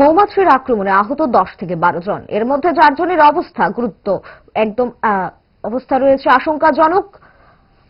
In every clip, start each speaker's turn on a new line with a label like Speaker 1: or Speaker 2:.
Speaker 1: মৌমাছির আক্রমণে আহত দশ থেকে বারো জন। এর মধ্যে চারজনের অবস্থা গুরুত্ব একদম অবস্থা রয়েছে আশঙ্কাজনক।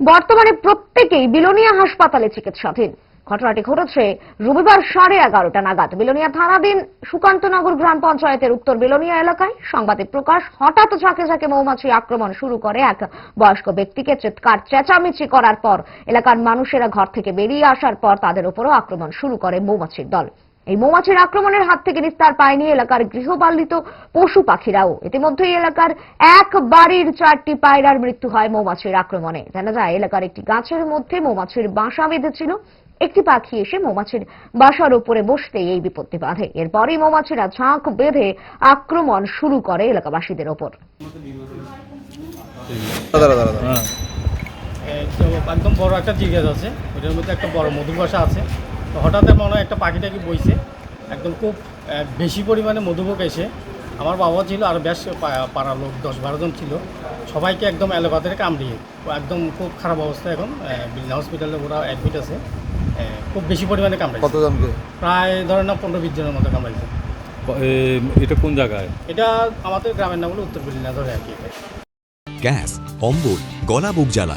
Speaker 1: বর্তমানে প্রত্যেকেই বিলোনিয়া হাসপাতালে চিকিৎসাধীন। ঘটনাটি ঘটেছে রবিবার সাড়ে এগারোটা নাগাদ। বিলোনিয়া থানাধীন সুকান্তনগর গ্রাম পঞ্চায়েতের উত্তর বিলোনিয়া এলাকায় সংবাদে প্রকাশ, হঠাৎ ঝাঁকে ঝাঁকে মৌমাছি আক্রমণ শুরু করে এক বয়স্ক ব্যক্তিকে চিৎকার, চেঁচামেচি করার পর এলাকার মানুষেরা ঘর থেকে বেরিয়ে আসার পর তাদের উপরও আক্রমণ শুরু করে মৌমাছির দল। এই মৌমাছির আক্রমণের হাত থেকে নিস্তার পায়নি এলাকার গৃহপালিত পশু পাখিরাও। ইতিমধ্যেই এলাকার এক বাড়ির চারটি পায়রার মৃত্যু হয় মৌমাছির আক্রমণে। জানা যায় এলাকার একটি গাছের মধ্যে মৌমাছির বাসা বেঁধেছিল। একটি পাখি এসে মৌমাছির বাসার উপরে বসতেই এই বিপত্তি বাঁধে। এরপরই মৌমাছিরা ঝাঁক বেঁধে আক্রমণ শুরু করে এলাকাবাসীদের ওপর।
Speaker 2: হ্যাঁ। এই তো একদম বড় একটা জিজ্ঞাসা আছে। ওইটার মধ্যে একটা বড় মধুর বাসা আছে। তো হঠাৎ মনে হয় একটা পাখি টাকি বইছে। একদম খুব বেশি পরিমাণে মধুভোগ এসে। আমার বাবা ছিল আর বেশ পাড়ার লোক দশ বারো জন ছিল। সবাইকে একদম অ্যালোপ্যাথের কামড়িয়ে। একদম খুব খারাপ অবস্থা এখন বিল্লা হসপিটালে ওরা অ্যাডমিট আছে। খুব বেশি পরিমাণে
Speaker 3: কতজনকে?
Speaker 2: প্রায় ধরেন না পনেরো বিশ জনের মতো কামড়াইছে।
Speaker 4: এটা কোন জায়গায়?
Speaker 2: এটা আমাদের গ্রামের নাম হলো উত্তর বিল্লা ধরে আর কি
Speaker 5: গ্যাস অম্বল গলা বুক জ্বালা।